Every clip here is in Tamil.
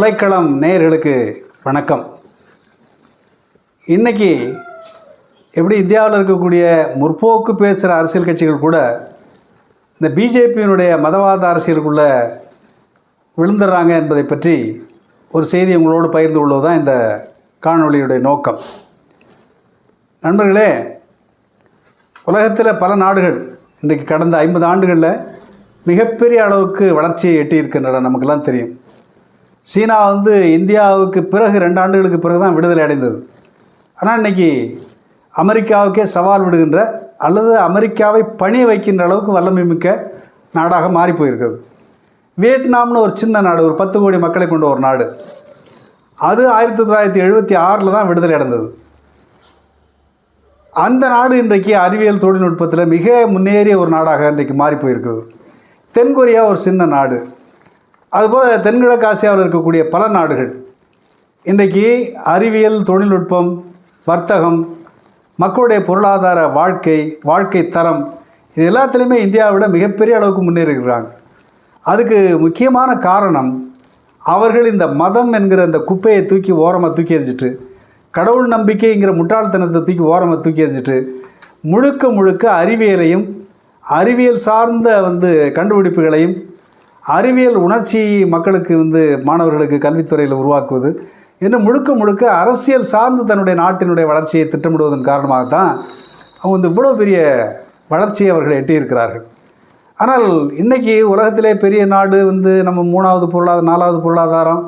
உலைக்களம் நேயர்களுக்கு வணக்கம். இன்றைக்கி எப்படி இந்தியாவில் இருக்கக்கூடிய முற்போக்கு பேசுகிற அரசியல் கட்சிகள் கூட இந்த பிஜேபியினுடைய மதவாத அரசியலுக்குள்ளே விழுந்துடுறாங்க என்பதை பற்றி ஒரு செய்தி உங்களோடு பகிர்ந்து கொள்வது தான் இந்த காணொளியுடைய நோக்கம். நண்பர்களே உலகத்தில் பல நாடுகள் இன்றைக்கு கடந்த ஐம்பது ஆண்டுகளில் மிகப்பெரிய அளவுக்கு வளர்ச்சியை எட்டியிருக்கின்றன. நமக்கெல்லாம் தெரியும். சீனா வந்து இந்தியாவுக்கு பிறகு ரெண்டு ஆண்டுகளுக்கு பிறகு தான் விடுதலை அடைந்தது. ஆனால் இன்றைக்கி அமெரிக்காவுக்கே சவால் விடுகின்ற அல்லது அமெரிக்காவை பணிய வைக்கின்ற அளவுக்கு வல்லமை மிக்க நாடாக மாறி போயிருக்கிறது. வியட்நாம்னு ஒரு சின்ன நாடு ஒரு பத்து கோடி மக்களை கொண்ட ஒரு நாடு. அது ஆயிரத்தி தொள்ளாயிரத்தி எழுபத்தி ஆறில் தான் விடுதலை அடைந்தது. அந்த நாடு இன்றைக்கு அறிவியல் தொழில்நுட்பத்தில் மிக முன்னேறிய ஒரு நாடாக இன்றைக்கு மாறி போயிருக்குது தென்கொரியா ஒரு சின்ன நாடு. அதுபோல் தென்கிழக்கு ஆசியாவில் இருக்கக்கூடிய பல நாடுகள். இன்றைக்கு அறிவியல் தொழில்நுட்பம் வர்த்தகம் மக்களுடைய பொருளாதார வாழ்க்கை வாழ்க்கை தரம் இது எல்லாத்துலேயுமே இந்தியாவை விட மிகப்பெரிய அளவுக்கு முன்னேறுகிறாங்க அதுக்கு முக்கியமான காரணம் அவர்கள் இந்த மதம் என்கிற அந்த குப்பையை தூக்கி ஓரமாக தூக்கி எறிஞ்சிட்டு கடவுள் நம்பிக்கைங்கிற முட்டாள்தனத்தை தூக்கி ஓரமாக தூக்கி எறிஞ்சிட்டு முழுக்க முழுக்க அறிவியலையும் அறிவியல் சார்ந்த வந்து கண்டுபிடிப்புகளையும் அறிவியல் உணர்ச்சி மக்களுக்கு வந்து மாணவர்களுக்கு கல்வித்துறையில் உருவாக்குவது என்று முழுக்க முழுக்க அரசியல் சார்ந்து தன்னுடைய நாட்டினுடைய வளர்ச்சியை திட்டமிடுவதன் காரணமாக தான் அவங்க வந்து இவ்வளோ பெரிய வளர்ச்சியை அவர்கள் எட்டியிருக்கிறார்கள். ஆனால் இன்றைக்கி உலகத்திலே பெரிய நாடு வந்து நம்ம மூணாவது பொருளாதார நாலாவது பொருளாதாரம்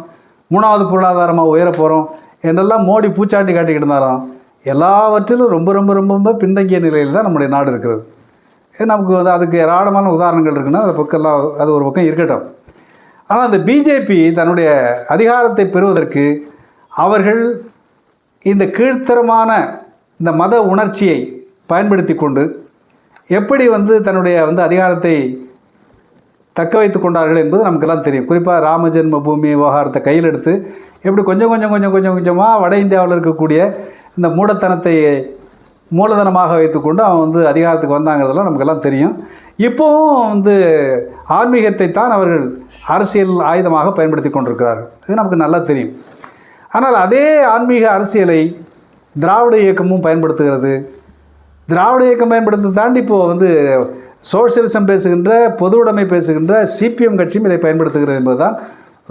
மூணாவது பொருளாதாரமாக உயர போகிறோம் என்றெல்லாம் மோடி பூச்சாட்டி காட்டிக்கிட்டு இருந்தாராம். எல்லாவற்றிலும் ரொம்ப ரொம்ப ரொம்ப ரொம்ப பின்தங்கிய நிலையில் தான் நம்முடைய நாடு இருக்கிறது. நமக்கு வந்து அதுக்கு ஏராளமான உதாரணங்கள் இருக்குன்னா அது பக்கம்லாம் அது ஒரு பக்கம் இருக்கட்டும். ஆனால் அந்த பிஜேபி தன்னுடைய அதிகாரத்தை பெறுவதற்கு அவர்கள் இந்த கீழ்த்தரமான இந்த மத உணர்ச்சியை பயன்படுத்தி கொண்டு எப்படி வந்து தன்னுடைய வந்து அதிகாரத்தை தக்க வைத்து கொண்டார்கள் என்பது நமக்கெல்லாம் தெரியும். குறிப்பாக ராமஜென்ம பூமி விவகாரத்தை கையில் எடுத்து எப்படி கொஞ்சம் கொஞ்சம் கொஞ்சம் கொஞ்சம் கொஞ்சமாக வட இந்தியாவில் இருக்கக்கூடிய இந்த மூடத்தனத்தை மூலதனமாக வைத்துக்கொண்டு அவன் வந்து அதிகாரத்துக்கு வந்தாங்கிறதெல்லாம் நமக்கெல்லாம் தெரியும். இப்போவும் வந்து ஆன்மீகத்தை தான் அவர்கள் அரசியல் ஆயுதமாக பயன்படுத்தி கொண்டிருக்கிறார்கள் இது நமக்கு நல்லா தெரியும். ஆனால் அதே ஆன்மீக அரசியலை திராவிட இயக்கமும் பயன்படுத்துகிறது. திராவிட இயக்கம் பயன்படுத்த தாண்டி இப்போது வந்து சோசியலிசம் பேசுகின்ற பொது உடைமை பேசுகின்ற சிபிஎம் கட்சியும் இதை பயன்படுத்துகிறது என்பதுதான்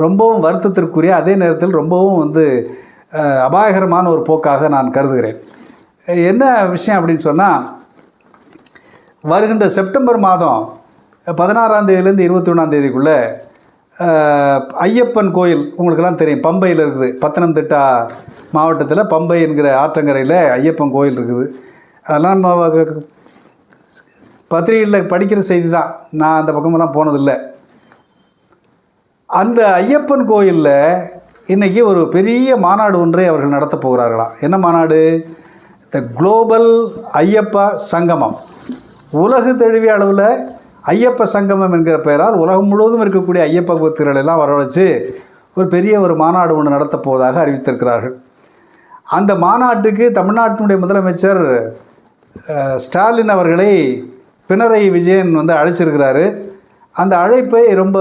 ரொம்பவும் வருத்தத்திற்குரிய அதே நேரத்தில் ரொம்பவும் வந்து அபாயகரமான ஒரு போக்காக நான் கருதுகிறேன். என்ன விஷயம் அப்படின்னு சொன்னால் வருகின்ற செப்டம்பர் மாதம் பதினாறாம் தேதியிலேருந்து இருபத்தி ஒன்றாம் தேதிக்குள்ளே ஐயப்பன் கோயில் உங்களுக்கெல்லாம் தெரியும். பம்பையில் இருக்குது. பத்தனம்திட்டா மாவட்டத்தில் பம்பை என்கிற ஆற்றங்கரையில் ஐயப்பன் கோயில் இருக்குது. அதெல்லாம் நம்ம பத்திரிகையில் படிக்கிற செய்தி தான் நான் அந்த பக்கமெல்லாம் போனதில்லை. அந்த ஐயப்பன் கோயிலில் இன்றைக்கி ஒரு பெரிய மாநாடு ஒன்றை அவர்கள் நடத்தப் போகிறார்களாம். என்ன மாநாடு? த குளோபல் ஐயப்பா சங்கமம் உலகு தழுவிய அளவில் ஐயப்ப சங்கமம் என்கிற பெயரால் உலகம் முழுவதும் இருக்கக்கூடிய ஐயப்ப பக்தர்கள் எல்லாம் வரவழைச்சு ஒரு பெரிய ஒரு மாநாடு ஒன்று நடத்தப் போவதாக அறிவித்திருக்கிறார்கள். அந்த மாநாட்டுக்கு தமிழ்நாட்டினுடைய முதலமைச்சர் ஸ்டாலின் அவர்களை பினராயி விஜயன் வந்து அழைச்சிருக்கிறாரு. அந்த அழைப்பை ரொம்ப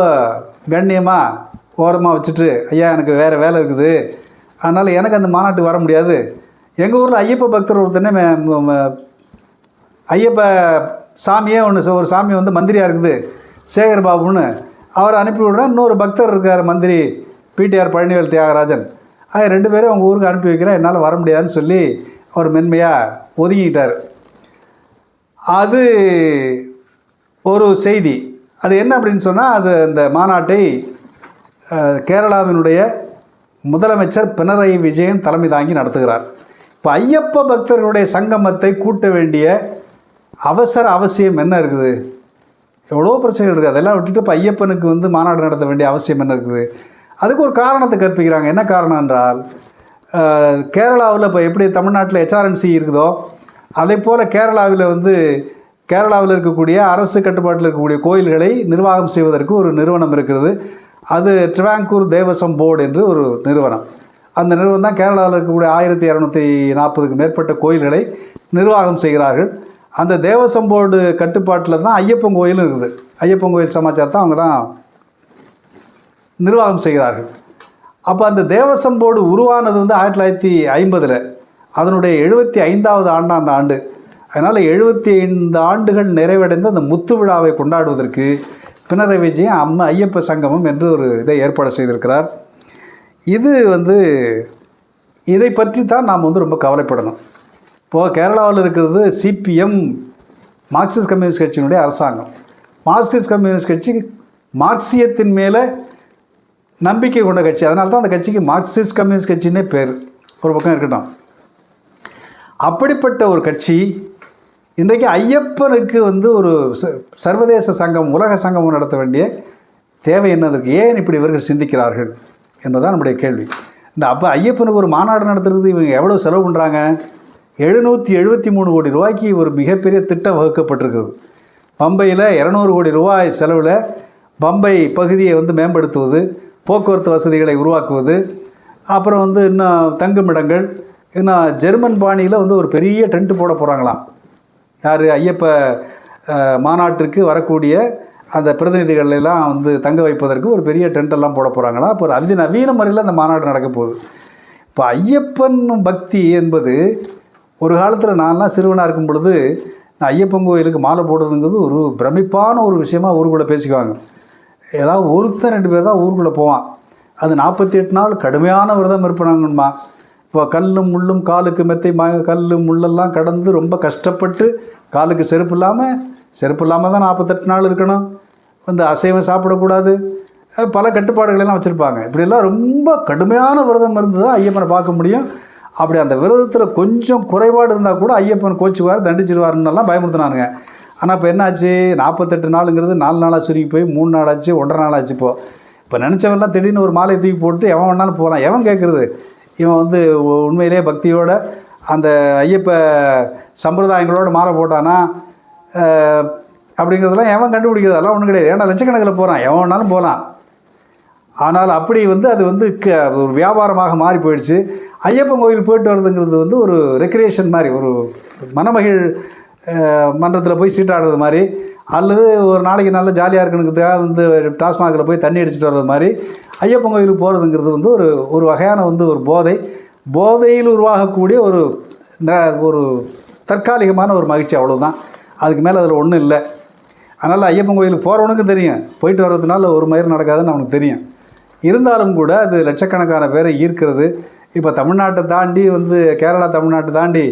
கண்ணியமாக ஓரமாக வச்சுட்டு ஐயா எனக்கு வேறு வேலை இருக்குது. அதனால் எனக்கு அந்த மாநாட்டுக்கு வர முடியாது. எங்கள் ஊரில் ஐயப்ப பக்தர் ஒருத்தனே ஐயப்ப சாமியே ஒன்று ஒரு சாமி வந்து மந்திரியாக இருக்குது சேகர் பாபுன்னு. அவரை அனுப்பி விடுறேன். இன்னொரு பக்தர் இருக்கார் மந்திரி பிடிஆர் பழனிவேல் தியாகராஜன். அது ரெண்டு பேரும் அவங்க ஊருக்கு அனுப்பி வைக்கிறேன். என்னால் வர முடியாதுன்னு சொல்லி அவர் மென்மையாக ஒதுங்கிட்டார் அது ஒரு செய்தி. அது என்ன அப்படின்னு சொன்னால் அது அந்த மாநாட்டை கேரளாவினுடைய முதலமைச்சர் பினராயி விஜயன் தலைமை தாங்கி நடத்துகிறார். இப்போ ஐயப்ப பக்தர்களுடைய சங்கமத்தை கூட்ட வேண்டிய அவசர அவசியம் என்ன இருக்குது? எவ்வளோ பிரச்சனைகள் இருக்குது? அதெல்லாம் விட்டுட்டு இப்போ ஐயப்பனுக்கு வந்து மாநாடு நடத்த வேண்டிய அவசியம் என்ன இருக்குது? அதுக்கு ஒரு காரணத்தை கற்பிக்கிறாங்க. என்ன காரணம் என்றால் கேரளாவில் இப்போ எப்படி தமிழ்நாட்டில் ஹெச்ஆர்என்சி இருக்குதோ அதே போல் கேரளாவில் வந்து கேரளாவில் இருக்கக்கூடிய அரசு கட்டுப்பாட்டில் இருக்கக்கூடிய கோயில்களை நிர்வாகம் செய்வதற்கு ஒரு நிறுவனம் இருக்கிறது. அது ட்ரிவாங்கூர் தேவசம் போர்டு என்று ஒரு நிறுவனம். அந்த நிறுவனம் தான் கேரளாவில் இருக்கக்கூடிய ஆயிரத்தி இரநூத்தி நாற்பதுக்கு மேற்பட்ட கோயில்களை நிர்வாகம் செய்கிறார்கள். அந்த தேவசம் போர்டு கட்டுப்பாட்டில் தான் ஐயப்பன் கோயிலும் இருக்குது. ஐயப்பன் கோயில் சமாச்சாரத்தை அவங்க தான் நிர்வாகம் செய்கிறார்கள். அப்போ அந்த தேவசம் போர்டு உருவானது வந்து ஆயிரத்தி தொள்ளாயிரத்தி ஐம்பதில். அதனுடைய எழுபத்தி ஐந்தாவது ஆண்டாம் அந்த ஆண்டு. அதனால் எழுபத்தி ஐந்து ஆண்டுகள் நிறைவடைந்த அந்த முத்து விழாவை கொண்டாடுவதற்கு பினராயி விஜயன் அம்மா ஐயப்ப சங்கமம் என்று ஒரு இதை ஏற்பாடு செய்திருக்கிறார். இது வந்து இதை பற்றி தான் நாம் வந்து ரொம்ப கவலைப்படணும். இப்போது கேரளாவில் இருக்கிறது சிபிஎம் மார்க்சிஸ்ட் கம்யூனிஸ்ட் கட்சியினுடைய அரசாங்கம். மார்க்சிஸ்ட் கம்யூனிஸ்ட் கட்சி மார்க்சியத்தின் மேலே நம்பிக்கை கொண்ட கட்சி. அதனால தான் அந்த கட்சிக்கு மார்க்சிஸ்ட் கம்யூனிஸ்ட் கட்சின்னே பேர் ஒரு பக்கம் இருக்கட்டும். அப்படிப்பட்ட ஒரு கட்சி இன்றைக்கு ஐயப்பனுக்கு வந்து ஒரு ச- சர்வதேச சங்கம் உலக சங்கமும் நடத்த வேண்டிய தேவை என்னதுக்கு ஏன் இப்படி இவர்கள் சிந்திக்கிறார்கள்? என்பதுதான் நம்முடைய கேள்வி. இந்த அப்போ ஐயப்பனுக்கு ஒரு மாநாடு நடத்துறது இவங்க எவ்வளோ செலவு பண்ணுறாங்க எழுநூற்றி எழுபத்தி மூணு கோடி ரூபாய்க்கு ஒரு மிகப்பெரிய திட்டம் வகுக்கப்பட்டிருக்குது பம்பையில் இரநூறு கோடி ரூபாய் செலவில் பம்பை பகுதியை வந்து மேம்படுத்துவது போக்குவரத்து வசதிகளை உருவாக்குவது அப்புறம் வந்து இன்னும் தங்குமிடங்கள் இன்னும் ஜெர்மன் பாணியில் வந்து ஒரு பெரிய டென்ட் போட போகிறாங்களாம் யார்? ஐயப்ப மாநாட்டிற்கு வரக்கூடிய அந்த பிரதிநிதிகள் எல்லாம் வந்து தங்க வைப்பதற்கு ஒரு பெரிய டென்ட் எல்லாம் போட போகிறாங்களா அப்போ ஒரு அதி நவீன முறையில் அந்த மாநாடு நடக்க போகுது. இப்போ ஐயப்பன் பக்தி என்பது ஒரு காலத்தில் நான்லாம் சிறுவனாக இருக்கும் பொழுது ஐயப்பன் கோயிலுக்கு மாலை போடுறதுங்கிறது ஒரு பிரமிப்பான ஒரு விஷயமாக ஊருக்குள்ளே பேசிக்குவாங்க. ஏதாவது ஒருத்தன் ரெண்டு பேர் தான் ஊருக்குள்ளே போவான். அது நாற்பத்தி எட்டு நாள் கடுமையான விரதம் இருப்பாங்கம்மா இப்போ கல்லும் முள்ளும் காலுக்கு மெத்தை மா கல் முள்ளெல்லாம் கடந்து ரொம்ப கஷ்டப்பட்டு காலுக்கு செருப்பு இல்லாமல் செருப்பு இல்லாமல் தான் நாற்பத்தெட்டு நாள் இருக்கணும். வந்து அசைவம் சாப்பிடக்கூடாது. பல கட்டுப்பாடுகள் எல்லாம் வச்சுருப்பாங்க. இப்படியெல்லாம் ரொம்ப கடுமையான விரதம் இருந்து தான் ஐயப்பனை பார்க்க முடியும். அப்படி அந்த விரதத்தில் கொஞ்சம் குறைபாடு இருந்தால் கூட ஐயப்பன் கோச்சுவார் தண்டிச்சிருவாருன்னெல்லாம் பயமுறுத்தினானுங்க. ஆனால் இப்போ என்னாச்சு? நாற்பத்தெட்டு நாளுங்கிறது நாலு நாளாக சுருக்கி போய் மூணு நாள் ஆச்சு ஒன்றரை நாள் ஆச்சு இப்போ. இப்போ நினச்சவன்லாம் திடீர்னு ஒரு மாலை தூக்கி போட்டு எவன் வேணாலும் போகிறான் எவன் கேட்குறது இவன் வந்து உண்மையிலே உண்மையிலேயே பக்தியோட அந்த ஐயப்ப சம்பிரதாயங்களோட மாலை போட்டானா? அப்படிங்கிறதெல்லாம் எவன் கண்டுபிடிக்கிறது? அதெல்லாம் ஒன்றும் கிடையாது. ஏன்னா லட்சக்கணக்கில் போகிறான் எவன் வேணாலும் போகலாம் ஆனால் அப்படி வந்து அது வந்து க ஒரு வியாபாரமாக மாறி போயிடுச்சு. ஐயப்பன் கோயில் போயிட்டு வர்றதுங்கிறது வந்து ஒரு ரெக்ரியேஷன் மாதிரி ஒரு மனமகிழ் மன்றத்தில் போய் சீட்டாடுறது மாதிரி அல்லது ஒரு நாளைக்கு நல்ல ஜாலியாக இருக்கணுங்கிறதுக்காக வந்து டாஸ்மாகில் போய் தண்ணி அடிச்சுட்டு வர்றது மாதிரி ஐயப்பன் கோயிலுக்கு போகிறதுங்கிறது வந்து ஒரு ஒரு வகையான வந்து ஒரு போதை. போதையில் உருவாகக்கூடிய ஒரு ஒரு தற்காலிகமான ஒரு மகிழ்ச்சி அவ்வளோதான் அதுக்கு மேலே அதில் ஒன்றும் இல்லை. அதனால் ஐயப்பன் கோயிலுக்கு போகிறவனுக்கும் தெரியும். போயிட்டு வர்றதுனால ஒரு மயிர் நடக்காதுன்னு அவனுக்கு தெரியும். இருந்தாலும் கூட அது லட்சக்கணக்கான பேரை ஈர்க்கிறது. இப்போ தமிழ்நாட்டை தாண்டி வந்து கேரளா தமிழ்நாட்டை தாண்டி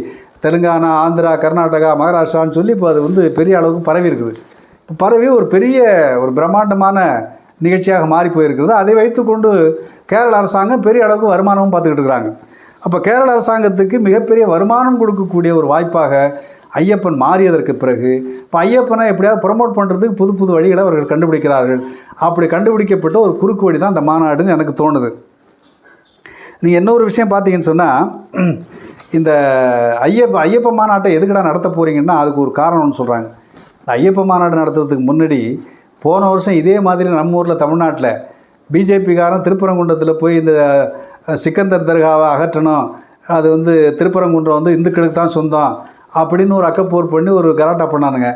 தெலுங்கானா ஆந்திரா கர்நாடகா மகாராஷ்டிரான்னு சொல்லி இப்போ அது வந்து பெரிய அளவுக்கு பரவி இருக்குது. இப்போ பரவி ஒரு பெரிய ஒரு பிரம்மாண்டமான நிகழ்ச்சியாக மாறி போயிருக்கிறது. அதை வைத்துக்கொண்டு கேரள அரசாங்கம் பெரிய அளவுக்கு வருமானமும் பார்த்துக்கிட்டு இருக்கிறாங்க. அப்போ கேரள அரசாங்கத்துக்கு மிகப்பெரிய வருமானம் கொடுக்கக்கூடிய ஒரு வாய்ப்பாக ஐயப்பன் மாறியதற்கு பிறகு இப்போ ஐயப்பனை எப்படியாவது ப்ரமோட் பண்ணுறதுக்கு புது புது வழிகளை அவர்கள் கண்டுபிடிக்கிறார்கள். அப்படி கண்டுபிடிக்கப்பட்ட ஒரு குறுக்கு வழி தான் அந்த மாநாடுன்னு எனக்கு தோணுது. நீங்கள் இன்னொரு விஷயம் பார்த்தீங்கன்னு சொன்னால் இந்த ஐயப்ப ஐயப்ப மாநாட்டை எதுக்குடா நடத்த போகிறீங்கன்னா அதுக்கு ஒரு காரணம்னு சொல்கிறாங்க இந்த ஐயப்ப மாநாடு நடத்துறதுக்கு முன்னாடி போன வருஷம் இதே மாதிரி நம்ம ஊரில் தமிழ்நாட்டில் பிஜேபிக்காரன் திருப்பரங்குன்றத்தில் போய் இந்த சிக்கந்தர் தர்காவை அகற்றணும். அது வந்து திருப்பரங்குன்றம் வந்து இந்துக்களுக்கு தான் சொந்தம். அப்படின்னு ஒரு அக்கப்போர் பண்ணி ஒரு கலாட்டா பண்ணானுங்க.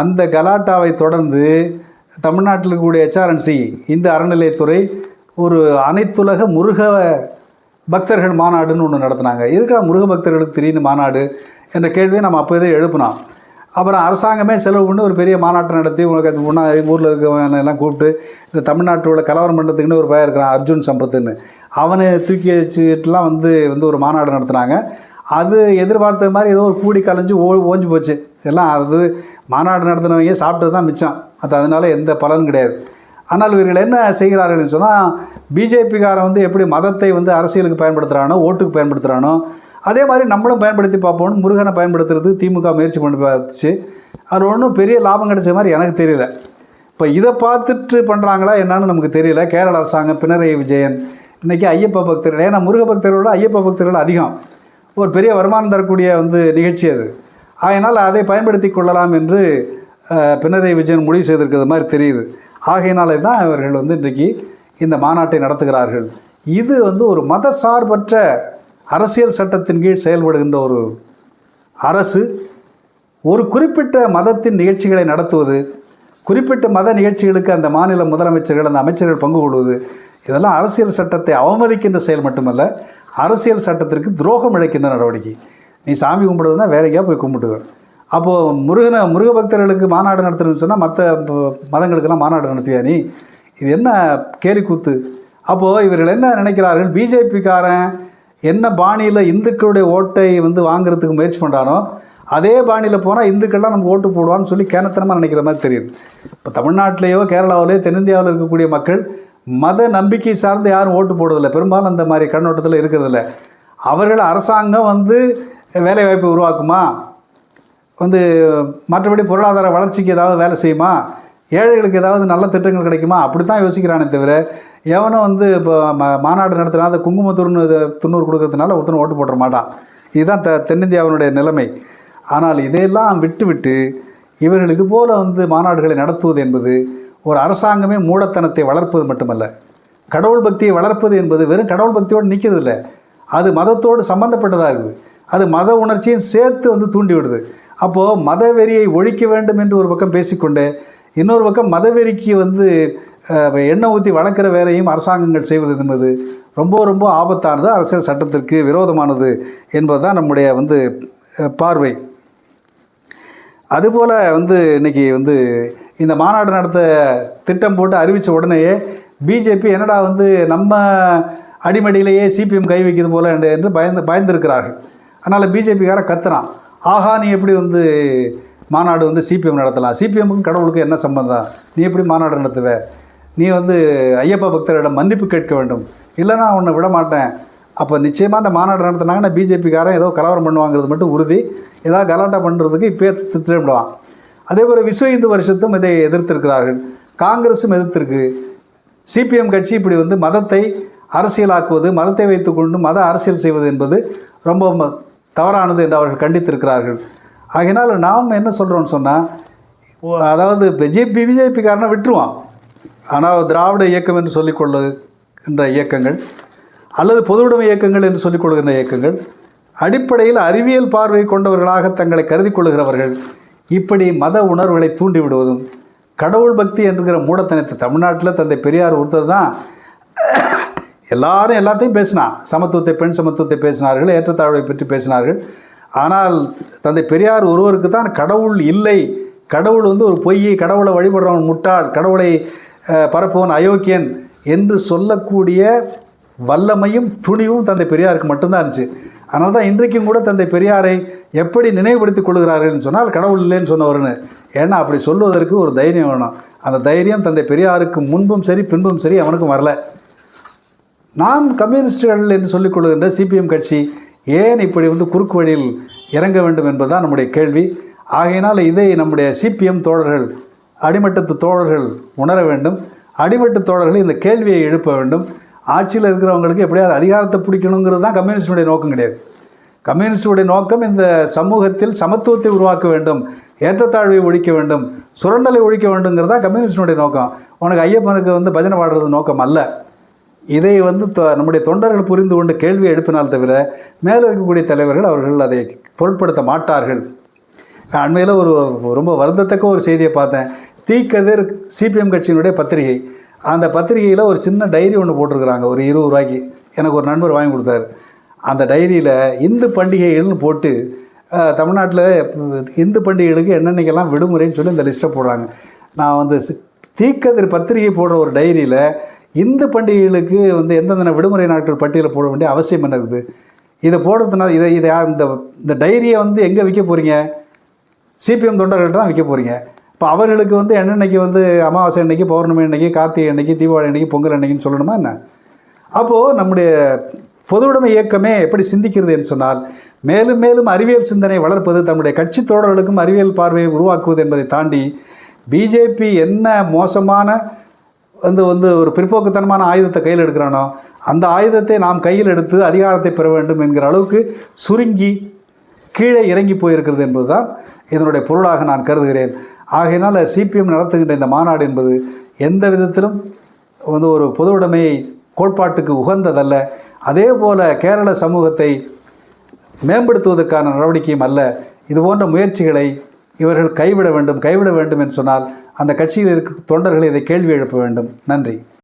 அந்த கலாட்டாவை தொடர்ந்து தமிழ்நாட்டில் இருக்கக்கூடிய ஹெச்ஆர்என்சி இந்த அறநிலையத்துறை ஒரு அனைத்துலக முருக பக்தர்கள் மாநாடுன்னு ஒன்று நடத்தினாங்க. எதுக்குடா முருக பக்தர்களுக்கு திடீர்னு மாநாடு என்ற கேள்வியை நம்ம அப்போதே எழுப்பினோம். அப்புறம் அரசாங்கமே செலவு பண்ணி ஒரு பெரிய மாநாட்டை நடத்தி உங்களுக்கு அது ஊரில் இருக்கிறவங்க எல்லாம் கூப்பிட்டு இந்த தமிழ்நாட்டோட கலவரம் பண்ணுறதுக்குன்னு ஒரு பையன் இருக்கிறான் அர்ஜுன் சம்பத்துன்னு. அவனை தூக்கி வச்சுட்டுலாம் வந்து வந்து ஒரு மாநாடு நடத்துனாங்க. அது எதிர்பார்த்த மாதிரி ஏதோ ஒரு கூடி கலைஞ்சு ஓ ஓஞ்சு போச்சு. எல்லாம் அது மாநாடு நடத்தினவங்க சாப்பிட்டது தான் மிச்சம். அது அதனால எந்த பலனும் கிடையாது. ஆனால் இவர்கள் என்ன செய்கிறார்கள்னு சொன்னால் பிஜேபிக்காரன் வந்து எப்படி மதத்தை வந்து அரசியலுக்கு பயன்படுத்துகிறானோ ஓட்டுக்கு பயன்படுத்துகிறானோ அதே மாதிரி நம்மளும் பயன்படுத்தி பார்ப்போம்னு முருகனை பயன்படுத்துறது திமுக முயற்சி பண்ணி பார்த்துச்சு. அது ஒன்றும் பெரிய லாபம் கிடைச்ச மாதிரி எனக்கு தெரியல. இப்போ இதை பார்த்துட்டு பண்ணுறாங்களா என்னன்னு நமக்கு தெரியல. கேரள அரசாங்கம் பினராயி விஜயன் இன்றைக்கி ஐயப்ப பக்தர்கள் ஏன்னா முருக பக்தர்களோட ஐயப்ப பக்தர்கள் அதிகம். ஒரு பெரிய வருமானம் தரக்கூடிய வந்து நிகழ்ச்சி அது. ஆகையினால் அதை பயன்படுத்தி கொள்ளலாம் என்று பினராயி விஜயன் முடிவு செய்திருக்கிறது மாதிரி தெரியுது. ஆகையினாலே தான் இவர்கள் வந்து இன்றைக்கு இந்த மாநாட்டை நடத்துகிறார்கள். இது வந்து ஒரு மத சார்பற்ற அரசியல் சட்டத்தின் கீழ் செயல்படுகின்ற ஒரு அரசு. ஒரு குறிப்பிட்ட மதத்தின் நிகழ்ச்சிகளை நடத்துவது குறிப்பிட்ட மத நிகழ்ச்சிகளுக்கு அந்த மாநில முதலமைச்சர்கள் அந்த அமைச்சர்கள் பங்கு கொள்வது இதெல்லாம் அரசியல் சட்டத்தை அவமதிக்கின்ற செயல் மட்டுமல்ல அரசியல் சட்டத்திற்கு துரோகம் இழைக்கின்ற நடவடிக்கை. நீ சாமி கும்பிடுறதுனா வேற எங்கேயா போய் கும்பிட்டுக்க. அப்போது முருகனை முருக பக்தர்களுக்கு மாநாடு நடத்தணும்னு சொன்னால் மற்ற மதங்களுக்கெல்லாம் மாநாடு நடத்தியா நீ? இது என்ன கேலிக்கூத்து? அப்போது இவர்கள் என்ன நினைக்கிறார்கள்? பிஜேபிக்காரன் என்ன பாணியில் இந்துக்களுடைய ஓட்டை வந்து வாங்குறதுக்கு முயற்சி பண்ணுறானோ அதே பாணியில் போனால் இந்துக்கள்லாம் நமக்கு ஓட்டு போடுவான்னு சொல்லி கேனத்தனமாக நினைக்கிற மாதிரி தெரியுது. இப்போ தமிழ்நாட்டிலேயோ கேரளாவிலேயோ தென்னிந்தியாவில் இருக்கக்கூடிய மக்கள் மத நம்பிக்கை சார்ந்து யாரும் ஓட்டு போடுறதில்ல. பெரும்பாலும் அந்த மாதிரி கண்ணோட்டத்தில் இருக்கிறதில்ல. அவர்கள் அரசாங்கம் வந்து வேலைவாய்ப்பு உருவாக்குமா? வந்து மற்றபடி பொருளாதார வளர்ச்சிக்கு ஏதாவது வேலை செய்யுமா? ஏழைகளுக்கு ஏதாவது நல்ல திட்டங்கள் கிடைக்குமா? அப்படி தான் யோசிக்கிறானே தவிர எவனும் வந்து இப்போ ம மாநாடு நடத்தினா அந்த குங்குமத்தூர்னு துண்ணூறு கொடுக்கறதுனால ஒருத்தனை ஓட்டு போட்டுற மாட்டான். இதுதான் த தென்னிந்தியாவினுடைய நிலைமை. ஆனால் இதையெல்லாம் விட்டுவிட்டு இவர்கள் இதுபோல் வந்து மாநாடுகளை நடத்துவது என்பது ஒரு அரசாங்கமே மூடத்தனத்தை வளர்ப்பது மட்டுமல்ல கடவுள் பக்தியை வளர்ப்பது என்பது வெறும் கடவுள் பக்தியோடு நிற்கிறதில்ல. அது மதத்தோடு சம்பந்தப்பட்டதாகுது. இருக்குது அது மத உணர்ச்சியும் சேர்த்து வந்து தூண்டிவிடுது. அப்போது மதவெறியை ஒழிக்க வேண்டும் என்று ஒரு பக்கம் பேசிக்கொண்டு இன்னொரு பக்கம் மதவெறிக்கு வந்து எண்ணெய் ஊற்றி வளர்க்குற வேலையும் அரசாங்கங்கள் செய்வது என்பது ரொம்ப ரொம்ப ஆபத்தானது அரசியல் சட்டத்திற்கு விரோதமானது என்பதுதான் நம்முடைய வந்து பார்வை. அதுபோல் வந்து இன்னைக்கு வந்து இந்த மாநாடு நடத்த திட்டம் போட்டு அறிவித்த உடனேயே பிஜேபி என்னடா வந்து நம்ம அடிமடியிலேயே சிபிஎம் கை வைக்கிறது போல என்று பயந்து பயந்துருக்கிறார்கள். அதனால் பிஜேபிக்கார கத்துறான். ஆஹா நீ எப்படி வந்து மாநாடு வந்து சிபிஎம் நடத்தலாம்? சிபிஎம்முக்கும் கடவுளுக்கும் என்ன சம்பந்தம்? நீ எப்படி மாநாடு நடத்துவ? நீ வந்து ஐயப்ப பக்தரிடம் மன்னிப்பு கேட்க வேண்டும். இல்லைன்னா நான் உன்னை விட மாட்டேன் அப்போ நிச்சயமாக அந்த மாநாடு நடத்தினாங்கன்னா பிஜேபிக்காரன் ஏதோ கலவரம் பண்ணுவாங்கிறது மட்டும் உறுதி. ஏதாவது கலாட்டா பண்ணுறதுக்கு இப்போ திட்டமிடுவான். அதே போல் விஸ்வ இந்து வருஷத்தும் இதை எதிர்த்திருக்கிறார்கள். காங்கிரஸும் எதிர்த்திருக்கு. சிபிஎம் கட்சி இப்படி வந்து மதத்தை அரசியலாக்குவது மதத்தை வைத்துக்கொண்டு மத அரசியல் செய்வது என்பது ரொம்ப ம- தவறானது என்று அவர்கள் கண்டித்திருக்கிறார்கள். ஆகையினால் நாம் என்ன சொல்கிறோம்னு சொன்னால் அதாவது பிஜேபி பிஜேபிக்காரனை விட்டுருவான் ஆனால் திராவிட இயக்கம் என்று சொல்லிக்கொள்ளுகின்ற இயக்கங்கள் அல்லது பொதுவுடைமை இயக்கங்கள் என்று சொல்லிக்கொள்கின்ற இயக்கங்கள் அடிப்படையில் அறிவியல் பார்வை கொண்டவர்களாக தங்களை கருதி கொள்கிறவர்கள் இப்படி மத உணர்வுகளை தூண்டி விடுவதும் கடவுள் பக்தி என்கிற மூடத்தனத்தை தமிழ்நாட்டில் தந்தை பெரியார் ஒருத்தர் தான் எல்லாரும் எல்லாத்தையும் பேசினான் சமத்துவத்தை பெண் சமத்துவத்தை பேசினார்கள் ஏற்றத்தாழ்வை பற்றி பேசினார்கள். ஆனால் தந்தை பெரியார் ஒருவருக்கு தான் கடவுள் இல்லை. கடவுள் வந்து ஒரு பொய் கடவுளை வழிபடுறவன் முட்டாள் கடவுளை பரப்புவன் அயோக்கியன் என்று சொல்லக்கூடிய வல்லமையும் துணிவும் தந்தை பெரியாருக்கு மட்டும்தான் இருந்துச்சு. அதனால தான் இன்றைக்கும் கூட தந்தை பெரியாரை எப்படி நினைவுபடுத்திக் கொள்கிறார்கள்னு சொன்னால் கடவுள் இல்லைன்னு சொன்னவர்னு. ஏன்னா அப்படி சொல்வதற்கு ஒரு தைரியம் வேணும். அந்த தைரியம் தந்தை பெரியாருக்கு முன்பும் சரி பின்பும் சரி அவனுக்கும் வரல. நாம் கம்யூனிஸ்டுகள் என்று சொல்லிக் கொள்கின்ற சிபிஎம் கட்சி ஏன் இப்படி வந்து குறுக்கு வழியில் இறங்க வேண்டும் என்பதுதான் நம்முடைய கேள்வி. ஆகையினால் இதை நம்முடைய சிபிஎம் தோழர்கள் அடிமட்டத்து தோழர்கள் உணர வேண்டும். அடிமட்ட தோழர்கள் இந்த கேள்வியை எழுப்ப வேண்டும். ஆட்சியில் இருக்கிறவங்களுக்கு எப்படியாவது அதிகாரத்தை பிடிக்கணுங்கிறது தான் கம்யூனிஸ்டினுடைய நோக்கம் கிடையாது. கம்யூனிஸ்டுடைய நோக்கம் இந்த சமூகத்தில் சமத்துவத்தை உருவாக்க வேண்டும் ஏற்றத்தாழ்வை ஒழிக்க வேண்டும் சுரண்டலை ஒழிக்க வேண்டுங்கிறதா கம்யூனிஸ்டினுடைய நோக்கம். உனக்கு ஐயப்பனுக்கு வந்து பஜனை பாடுறது நோக்கம் அல்ல. இதை வந்து தொ- நம்முடைய தொண்டர்கள் புரிந்து கொண்டு கேள்வி எழுப்பினால் தவிர மேலே இருக்கக்கூடிய தலைவர்கள் அவர்கள் அதை பொருட்படுத்த மாட்டார்கள். நான் அண்மையில் ஒரு ரொம்ப வருந்தத்தக்க ஒரு செய்தியை பார்த்தேன். தீக்கதிர் சிபிஎம் கட்சியினுடைய பத்திரிகை. அந்த பத்திரிகையில் ஒரு சின்ன டைரி ஒன்று போட்டிருக்கிறாங்க ஒரு இருபது ரூபாய்க்கு. எனக்கு ஒரு நண்பர் வாங்கி கொடுத்தாரு. அந்த டைரியில் இந்து பண்டிகைகள்னு போட்டு தமிழ்நாட்டில் இந்து பண்டிகைகளுக்கு என்னென்னைக்கெல்லாம் விடுமுறைன்னு சொல்லி இந்த லிஸ்ட்டை போடுறாங்க. நான் வந்து தீக்கதிர் பத்திரிகை போடுற ஒரு டைரியில் இந்து பண்டிகைகளுக்கு வந்து எந்தெந்த விடுமுறை நாட்கள் பட்டியலில் போட வேண்டிய அவசியம் என்ன இருக்குது இதை போடுறதுனால இதை இதை இந்த இந்த டைரியை வந்து எங்கே விற்க போகிறீங்க சிபிஎம் தொண்டர்கள்ட்ட தான் விற்க போகிறீங்க இப்போ அவர்களுக்கு வந்து என்னென்னைக்கு வந்து அமாவாசை அன்னைக்கு பௌர்ணமி அன்னைக்கு கார்த்திகை அன்னைக்கு தீபாவளி அன்னைக்கு பொங்கல் அன்னைக்குன்னு சொல்லணுமா என்ன? அப்போது நம்முடைய பொதுவுடைமை இயக்கமே எப்படி சிந்திக்கிறது என்று சொன்னால் மேலும் மேலும் அறிவியல் சிந்தனை வளர்ப்பது தம்முடைய கட்சி தோழர்களுக்கும் அறிவியல் பார்வையை உருவாக்குவது என்பதை தாண்டி பிஜேபி என்ன மோசமான வந்து வந்து ஒரு பிற்போக்குத்தனமான ஆயுதத்தை கையில் எடுக்கிறானோ அந்த ஆயுதத்தை நாம் கையில் எடுத்து அதிகாரத்தை பெற வேண்டும் என்கிற அளவுக்கு சுருங்கி கீழே இறங்கி போயிருக்கிறது என்பதுதான் இதனுடைய பொருளாக நான் கருதுகிறேன். ஆகையினால் சிபிஎம் நடத்துகின்ற இந்த மாநாடு என்பது எந்த விதத்திலும் வந்து ஒரு பொதுவுடைமை கோட்பாட்டுக்கு உகந்ததல்ல. அதே போல் கேரள சமூகத்தை மேம்படுத்துவதற்கான நடவடிக்கையும் அல்ல. இது போன்ற முயற்சிகளை இவர்கள் கைவிட வேண்டும் கைவிட வேண்டும் என்று சொன்னால் அந்த கட்சியில் இருக்க தொண்டர்கள் இதை கேள்வி எழுப்ப வேண்டும். நன்றி.